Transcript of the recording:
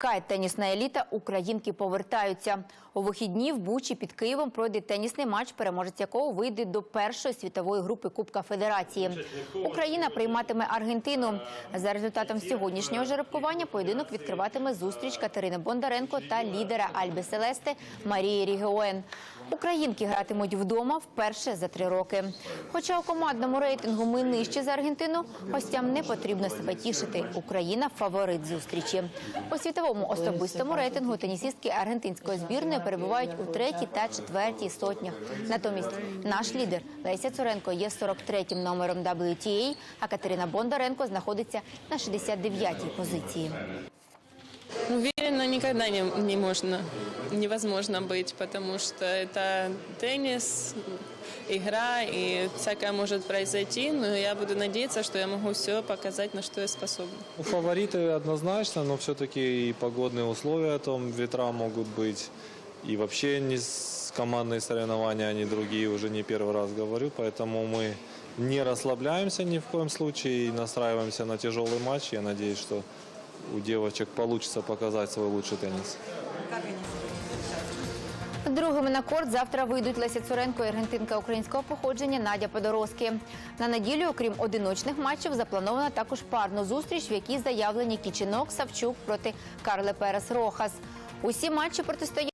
Кай тенісна еліта українки повертаються. У вихідні в Бучі під Києвом пройде тенісний матч, переможець якого вийде до першої світової групи Кубка Федерації. Україна прийматиме Аргентину. За результатом сьогоднішнього жеребкування поєдинок відкриватиме зустріч Катерини Бондаренко та лідера Альби Селесте Марії Рігеоен. Українки гратимуть вдома вперше за три роки. Хоча у командному рейтингу ми нижче за Аргентину, гостям не потрібно себе тішити. Україна фаворит зустрічі. У світовому особистому рейтингу тенісістки аргентинської збірної перебувають у третій та четвертій сотнях. Натомість наш лідер Леся Цуренко є 43-м номером WTA, а Катерина Бондаренко знаходиться на 69-й позиції. Уверенно никогда не, не можно, невозможно быть, потому что это теннис, игра, и всякое может произойти, но я буду надеяться, что я могу все показать, на что я способна. Ну, Фавориты однозначно, но все-таки и погодные условия, там ветра могут быть, и вообще не с- командные соревнования, они другие, уже не первый раз говорю, поэтому мы не расслабляемся ни в коем случае и настраиваемся на тяжелый матч. Я надеюсь, что у девочек получится показать свой лучший теннис. Другими на корт завтра вийдуть Леся Цуренко і аргентинка українського походження Надя Подорозки. На неділю, окрім одиночних матчів, запланована також парну зустріч, в якій заявлені Кічінок Савчук проти Карле Перес Рохас. Усі матчі протистояння